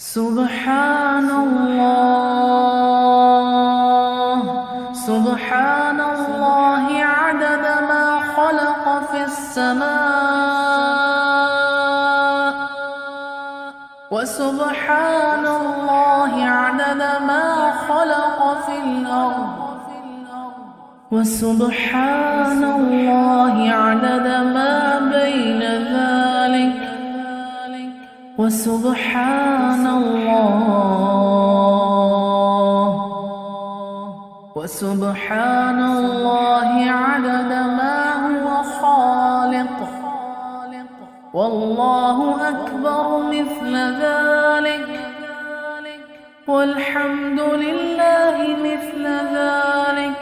سبحان الله سبحان الله عدد ما خلق في السماء. وسبحان الله عدد ما خلق في الأرض. وسبحان الله عدد ما بين ذلك وسبحان الله. وسبحان الله عدد ما هو خالق. والله أكبر مثل ذلك. والحمد لله مثل ذلك.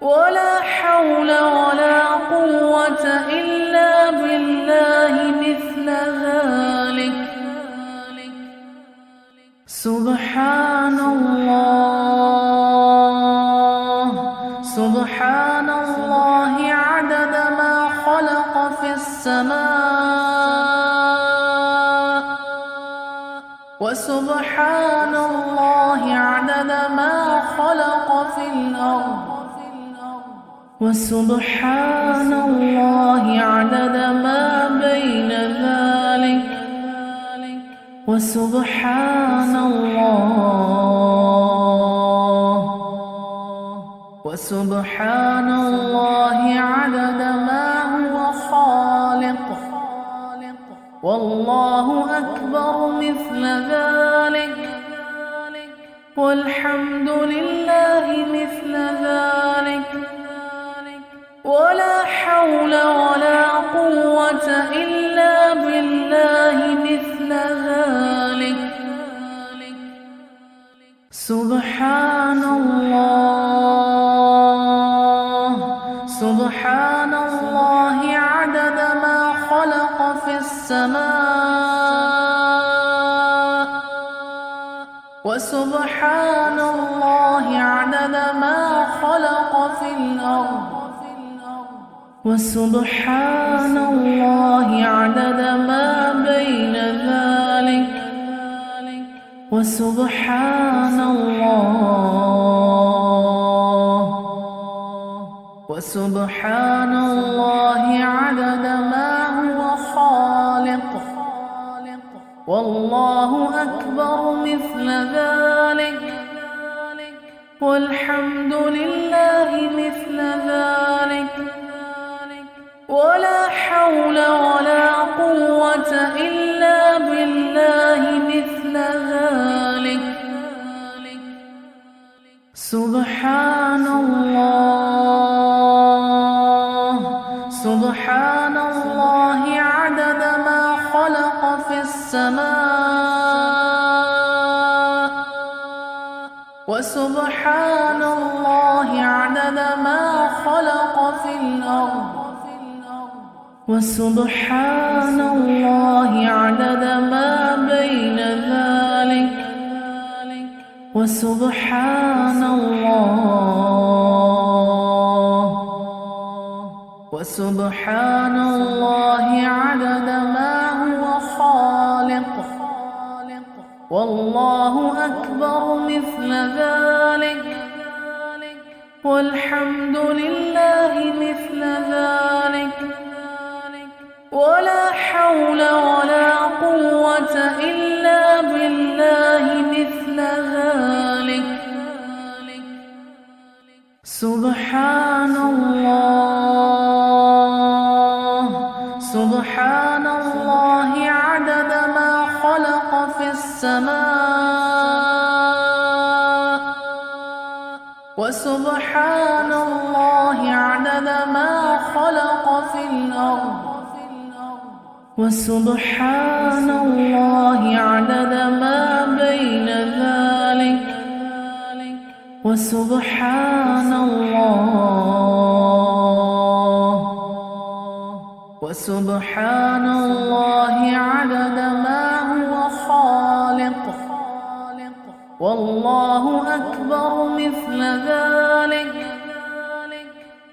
ولا حول ولا قوة إلا بالله سبحان الله. سبحان الله عدد ما خلق في السماء. وسبحان الله عدد ما خلق في الأرض. وسبحان الله عدد ما بين ذلك. وسبحان الله. وسبحان الله عدد ما هو خالق. والله أكبر مثل ذلك. والحمد لله مثل ذلك. ولا حول ولا قوة إلا بالله مثل ذلك. سبحان الله. سبحان الله عدد ما خلق في السماء. وسبحان الله عدد ما خلق في الأرض. وسبحان الله عدد ما بين ذلك. وسبحان الله. وسبحان الله عدد ما هو خالق. والله أكبر مثل ذلك. والحمد لله مثل ذلك. ولا حول ولا قوة إلا بالله مثل ذلك. سبحان الله. سبحان الله عدد ما خلق في السماء. وسبحان الله عدد ما خلق في الأرض. وسبحان الله عدد ما بين ذلك. وسبحان الله. وسبحان الله عدد ما هو خالق. والله أكبر مثل ذلك. والحمد لله مثل ذلك. ولا حول ولا قوة إلا بالله مثل ذلك. سبحان الله. سبحان الله عدد ما خلق في السماء. وسبحان الله عدد ما خلق في الأرض. وسبحان الله عدد ما بين ذلك. وسبحان الله. وسبحان الله عدد ما هو خالق. والله أكبر مثل ذلك.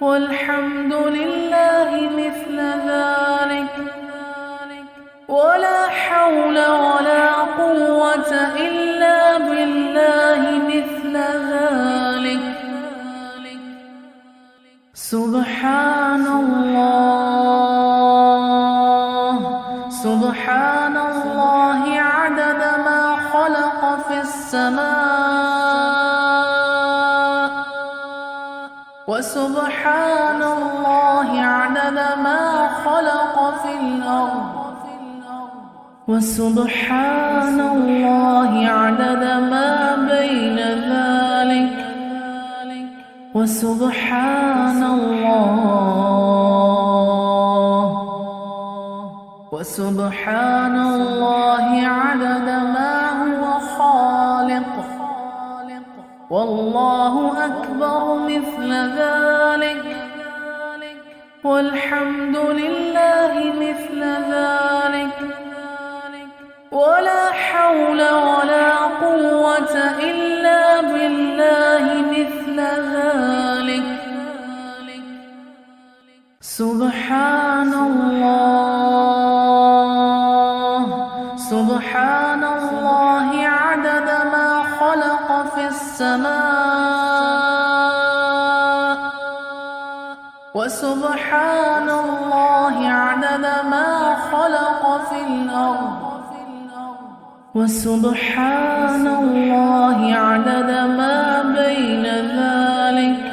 والحمد لله مثل ذلك. ولا حول ولا قوة إلا بالله مثل ذلك. سبحان الله. سبحان الله عدد ما خلق في السماء. وسبحان الله عدد ما خلق في الأرض. وسبحان الله عدد ما بين ذلك. وسبحان الله. وسبحان الله عدد ما هو خالق. والله أكبر مثل ذلك. والحمد لله مثل ذلك. ولا حول ولا قوة إلا بالله مثل ذلك. سبحان الله. سبحان الله عدد ما خلق في السماء. وسبحان وسبحان الله عدد ما بين ذلك.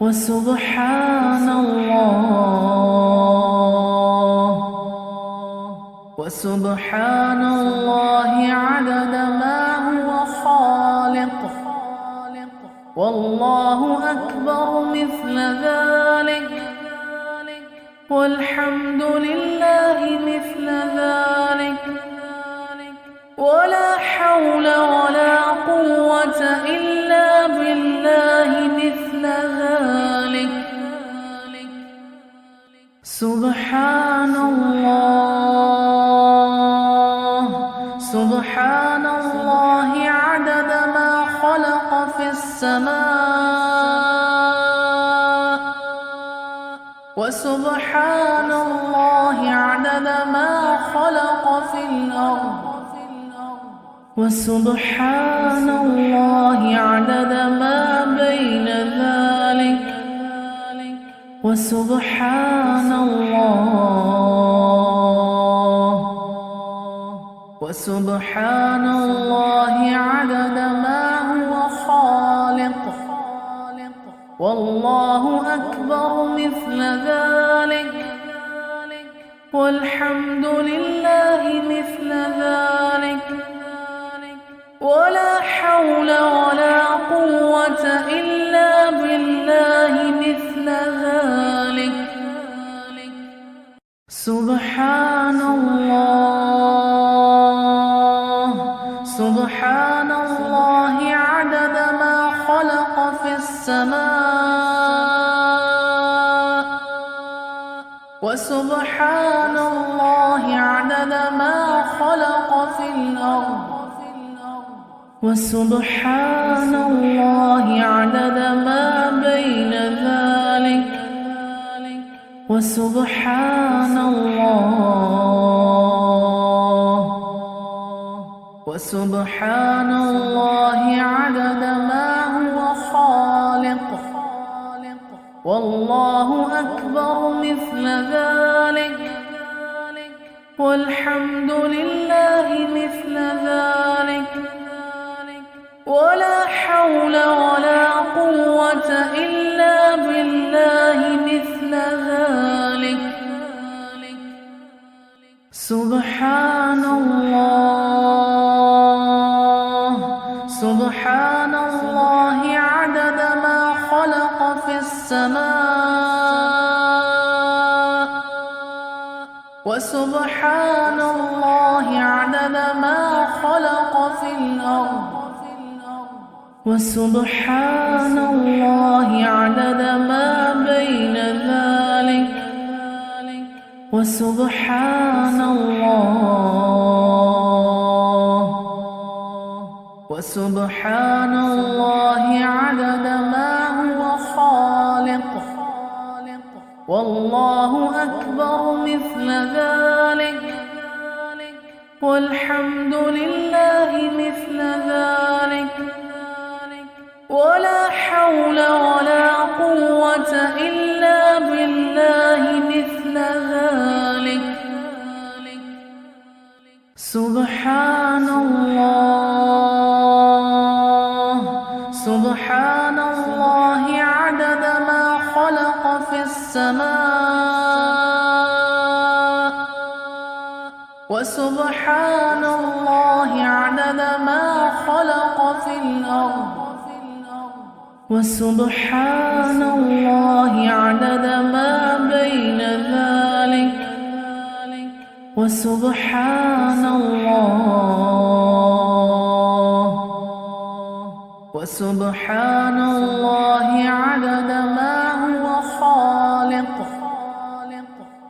وسبحان الله. وسبحان الله عدد ما هو خالق. والله أكبر مثل ذلك. والحمد لله مثل ذلك. ولا حول ولا قوة إلا بالله مثل ذلك. سبحان الله. سبحان الله عدد ما خلق في السماء. وسبحان الله عدد ما خلق في الأرض. وسبحان الله عدد ما بين ذلك. وسبحان الله. وسبحان الله عدد ما هو خالق. والله أكبر مثل ذلك. والحمد لله مثل ذلك. ولا حول ولا قوة إلا بالله مثل ذلك. سبحان الله. سبحان الله عدد ما خلق في السماء. وسبحان الله عدد ما خلق في الأرض. وسبحان الله عدد ما بين ذلك. وسبحان الله. وسبحان الله عدد ما هو خالق. والله أكبر مثل ذلك. والحمد لله مثل ذلك. ولا حول ولا قوة إلا بالله مثل ذلك. سبحان الله. سبحان الله عدد ما خلق في السماء. وسبحان الله عدد ما خلق في الأرض. وسبحان الله عدد ما بين ذلك. وسبحان الله. وسبحان الله عدد ما هو خالق. والله أكبر مثل ذلك. والحمد لله مثل ذلك. ولا حول ولا قوة إلا بالله مثل ذلك. سبحان الله. سبحان الله عدد ما خلق في السماء. وسبحان الله عدد ما خلق في الأرض. وسبحان الله عدد ما بين ذلك. وسبحان الله. وسبحان الله عدد ما هو خالق.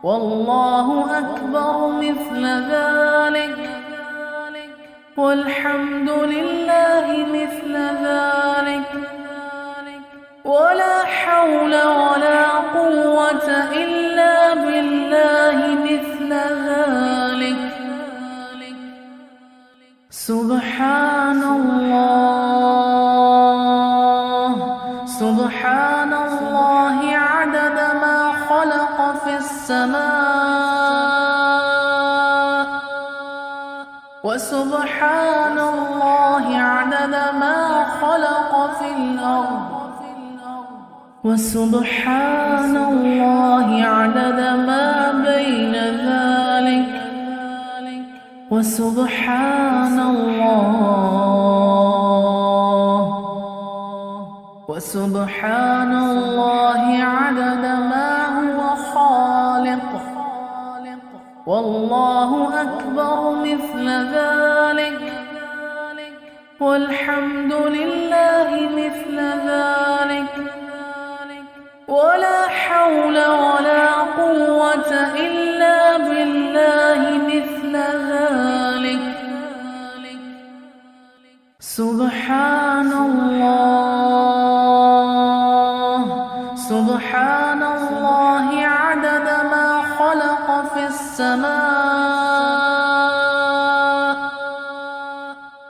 والله أكبر مثل ذلك. والحمد لله مثل ذلك. ولا حول ولا قوة إلا بالله مثل ذلك. سبحان الله. سبحان الله عدد ما خلق في السماء. وسبحان وسبحان الله عدد ما بين ذلك. وسبحان الله. وسبحان الله عدد ما هو خالق. والله أكبر مثل ذلك. والحمد لله مثل ذلك. ولا حول ولا قوة إلا بالله مثل ذلك. سبحان الله. سبحان الله عدد ما خلق في السماء.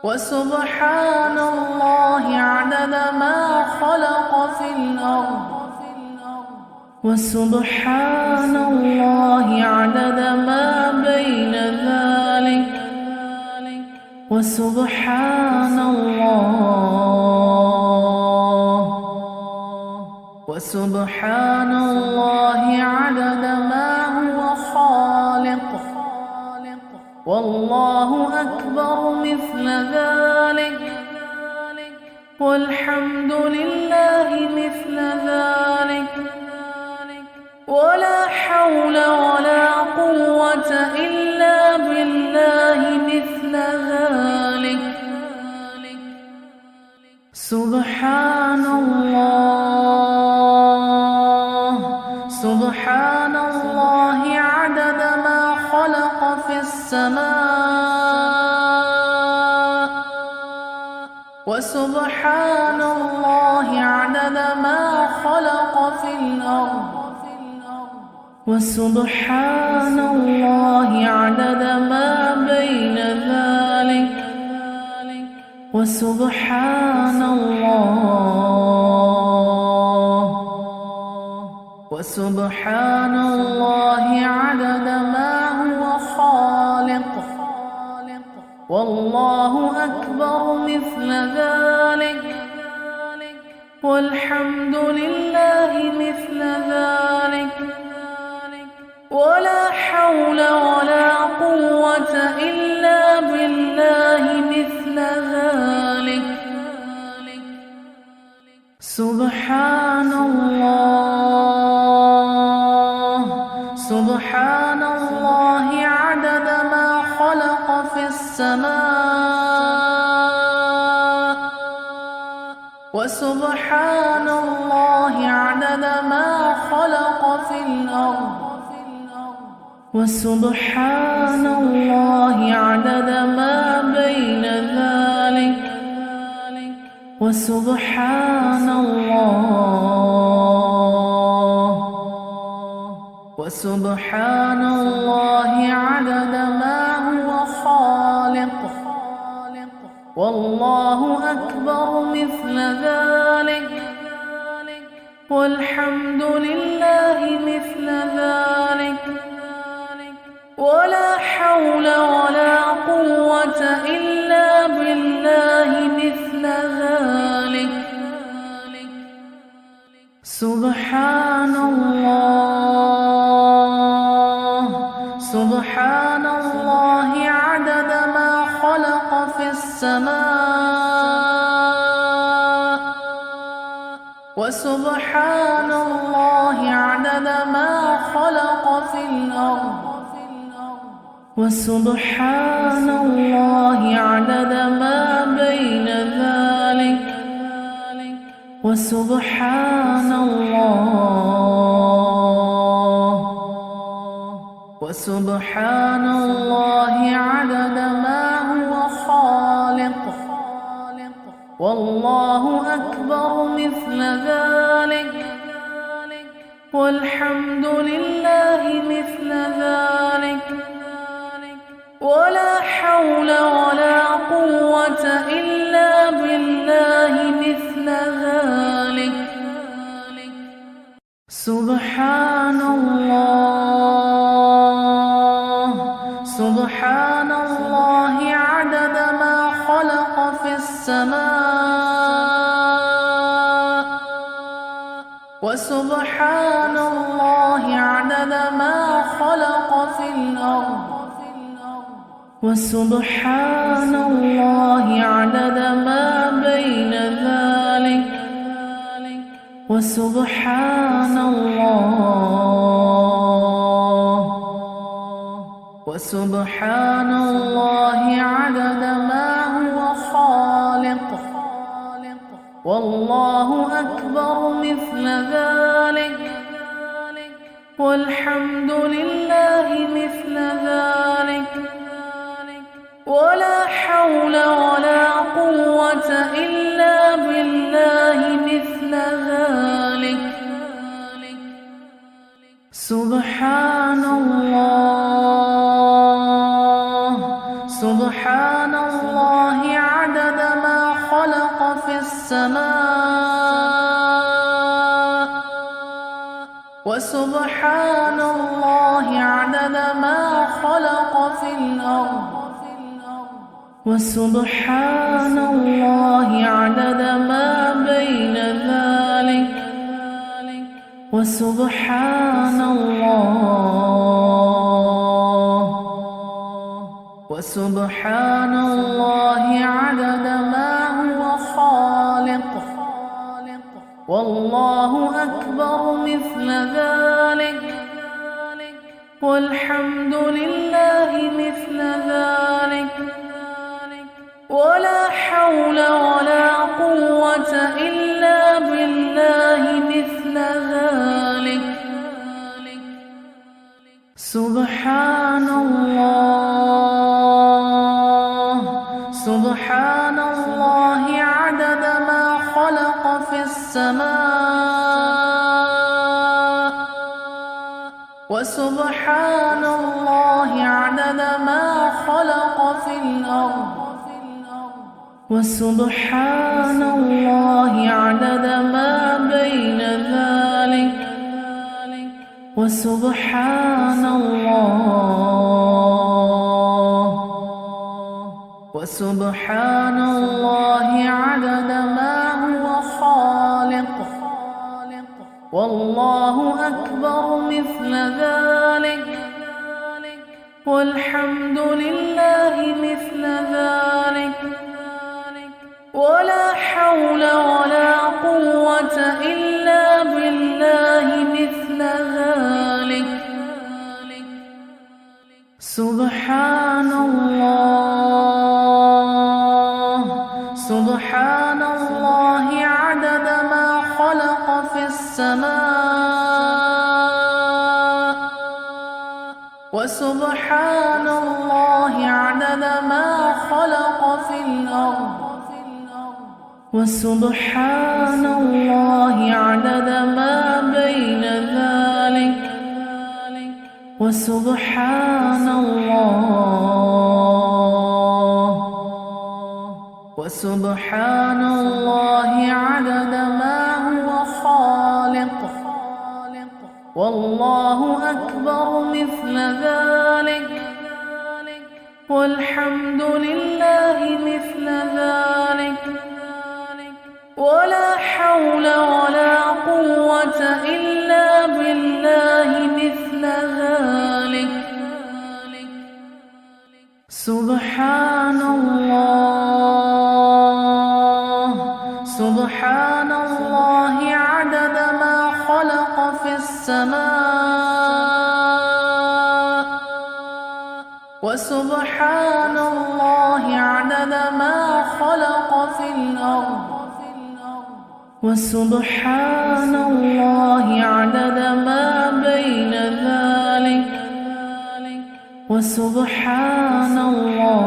وسبحان الله عدد ما خلق في الأرض. وسبحان الله عدد ما بين ذلك. وسبحان الله. وسبحان الله عدد ما هو خالق. والله أكبر مثل ذلك. والحمد لله مثل ذلك. ولا حول ولا قوة إلا بالله مثل ذلك. سبحان الله. سبحان الله عدد ما خلق في السماء. وسبحان الله عدد ما خلق في الأرض. وسبحان الله عدد ما بين ذلك. وسبحان الله. وسبحان الله عدد ما هو خالق. والله أكبر مثل ذلك. والحمد لله مثل ذلك. ولا حول ولا قوة إلا بالله مثل ذلك. سبحان الله. سبحان الله عدد ما خلق في السماء. وسبحان الله عدد ما خلق في الأرض. وسبحان الله عدد ما بين ذلك. وسبحان الله. وسبحان الله عدد ما هو خالق. والله أكبر مثل ذلك. والحمد لله مثل ذلك. ولا حول ولا قوة إلا بالله مثل ذلك. سبحان الله. سبحان الله عدد ما خلق في السماء. وسبحان الله عدد ما خلق في الأرض. وسبحان الله عدد ما بين ذلك. وسبحان الله. وسبحان الله عدد ما هو خالق. والله أكبر مثل ذلك. والحمد لله وسبحان الله عدد ما خلق في الأرض. وسبحان الله عدد ما بين ذلك. وسبحان الله. وسبحان الله عدد ما هو خالق. والله أكبر مثل ذلك. والحمد لله مثل ذلك. ولا حول ولا قوة إلا بالله مثل ذلك. سبحان الله. السماء وسبحان الله عدد ما خلق في الأرض وسبحان الله عدد ما بين ذلك وسبحان الله وسبحان الله عدد ما هو خالق والله أكبر مثل ذلك. والحمد لله مثل ذلك. ولا حول ولا قوة إلا بالله مثل ذلك. سبحان الله. وسبحان الله عدد ما خلق في الأرض. وسبحان الله عدد ما بين ذلك. وسبحان الله. وسبحان الله عدد ما هو خالق. والله أكبر مثل ذلك. والحمد لله مثل ذلك. ولا حول ولا وسبحان الله عدد ما بين ذلك. وسبحان الله. وسبحان الله عدد ما هو خالق. والله أكبر مثل ذلك. والحمد لله مثل ذلك. ولا حول ولا قوة إلا بالله مثل ذلك. سبحان الله. سبحان الله عدد ما خلق في السماء. وسبحان الله عدد ما خلق في الأرض. وسبحان الله عدد ما بين ذلك. وسبحان الله.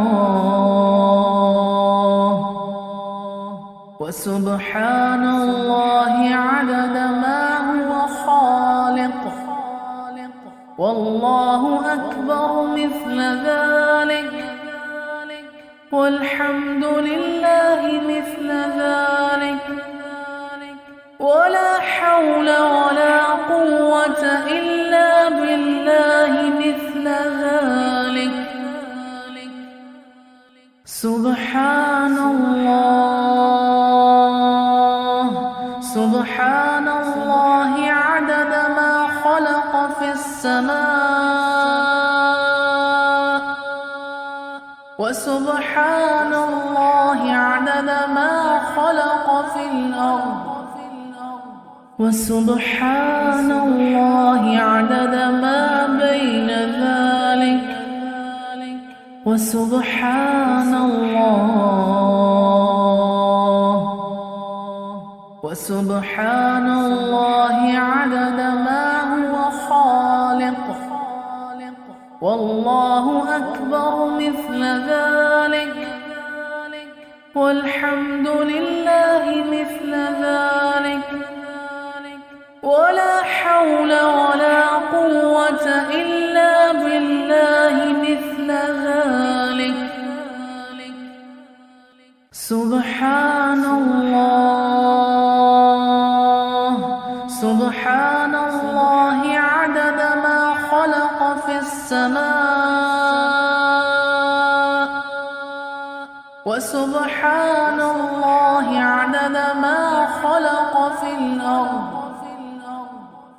وسبحان الله عدد ما هو خالق. والله أكبر مثل ذلك. والحمد لله مثل ذلك. ولا حول ولا قوة إلا بالله مثل ذلك. سبحان الله. سبحان الله عدد ما خلق في السماء. وسبحان الله عدد ما خلق في الأرض. وسبحان الله عدد ما بين ذلك. وسبحان الله. وسبحان الله عدد ما هو خالق. والله أكبر مثل ذلك. والحمد لله مثل ذلك. وسبحان الله عدد ما خلق في الأرض.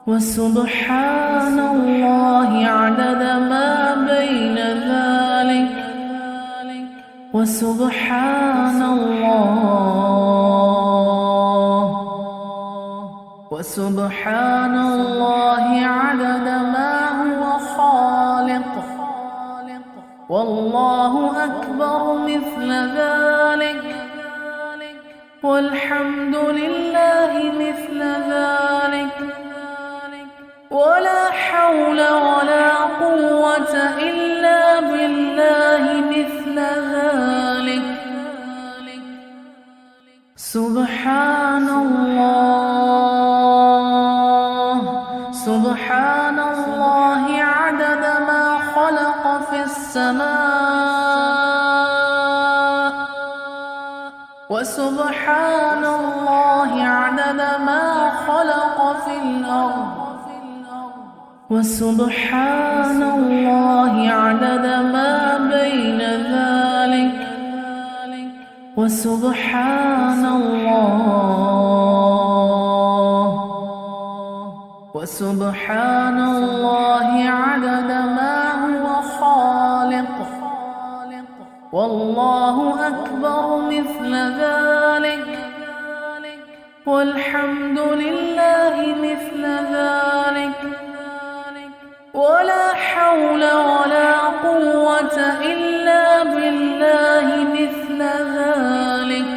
وسبحان الله عدد ما بين ذلك. وسبحان الله. وسبحان الله عدد ما هو خالق. والله أكبر مثل ذلك. والحمد لله مثل ذلك. ولا حول ولا قوة إلا بالله مثل ذلك. سبحان الله. السماء وسبحان الله عدد ما خلق في الأرض وسبحان الله عدد ما بين ذلك وسبحان الله وسبحان الله عدد ما والله أكبر مثل ذلك. والحمد لله مثل ذلك. ولا حول ولا قوة إلا بالله مثل ذلك.